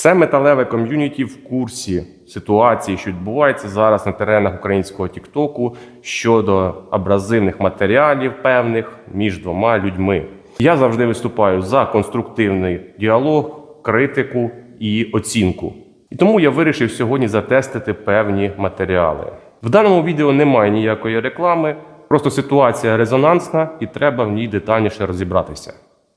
Все металеве ком'юніті в курсі ситуації, що відбувається зараз на теренах українського Тіктоку щодо абразивних матеріалів певних між двома людьми. Я завжди виступаю за конструктивний діалог, критику і оцінку. І тому я вирішив сьогодні затестити певні матеріали. В даному відео немає ніякої реклами, просто ситуація резонансна і треба в ній детальніше розібратися.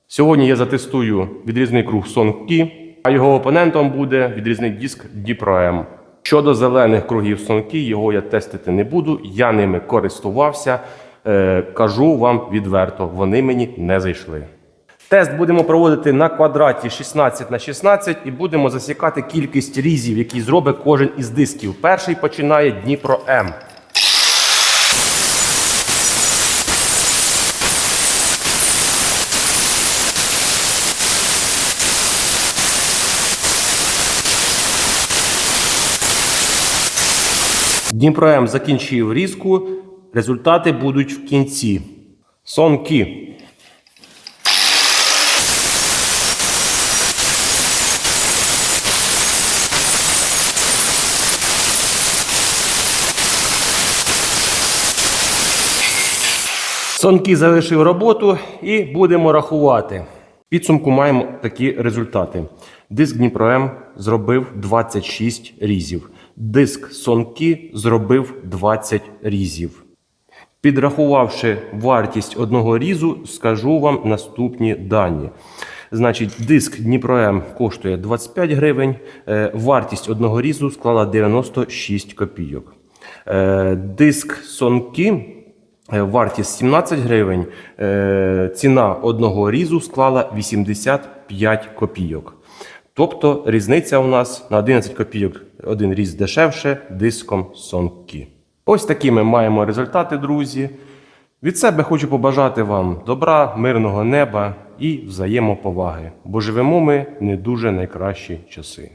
Сьогодні я затестую відрізний круг Сонкі, а його опонентом буде відрізний диск Діпром. Щодо зелених кругів Сонкі, його я тестити не буду. Я ними користувався. Е, кажу вам відверто, вони мені не зайшли. Тест будемо проводити на квадраті 16 на 16 і будемо засікати кількість різів, які зробить кожен із дисків. Перший починає Дніпро М. Дніпро М закінчив різку. Результати будуть в кінці. Сон Кі. Сонки залишив роботу і будемо рахувати. Підсумку маємо такі результати. Диск Дніпро М зробив 26 різів. Диск Сонки зробив 20 різів. Підрахувавши вартість одного різу, скажу вам наступні дані. Значить, диск Дніпро М коштує 25 гривень, е, вартість одного різу склала 96 копійок. Е, Диск Сонки Е, Вартість 17 гривень, ціна одного різу склала 85 копійок. Тобто різниця у нас на 11 копійок один різ дешевше диском Сонкі. Ось такі ми маємо результати, друзі. Від себе хочу побажати вам добра, мирного неба і взаємоповаги, бо живемо ми не дуже найкращі часи.